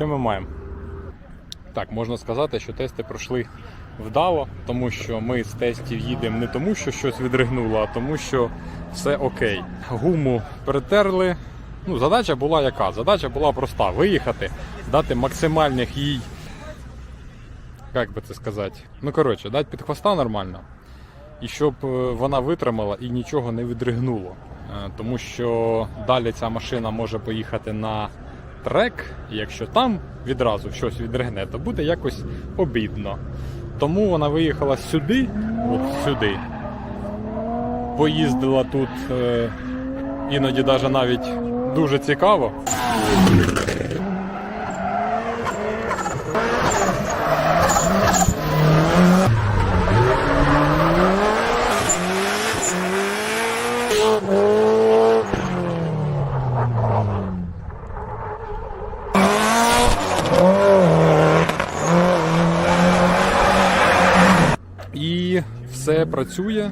Що ми маємо? Так, можна сказати, що тести пройшли вдало, тому що ми з тестів їдемо не тому, що щось відригнуло, а тому, що все окей. Гуму перетерли. Ну, задача була яка? Задача була проста: виїхати, дати максимальних їй. Як би це сказати? Ну, коротше, дати під хвоста нормально. І щоб е, вона витримала і нічого не відригнуло. Е, Тому що далі ця машина може поїхати на трек, якщо там відразу щось відригне, то буде якось обідно. Тому вона виїхала сюди, от сюди. Поїздила тут е, іноді даже навіть дуже цікаво. І все працює,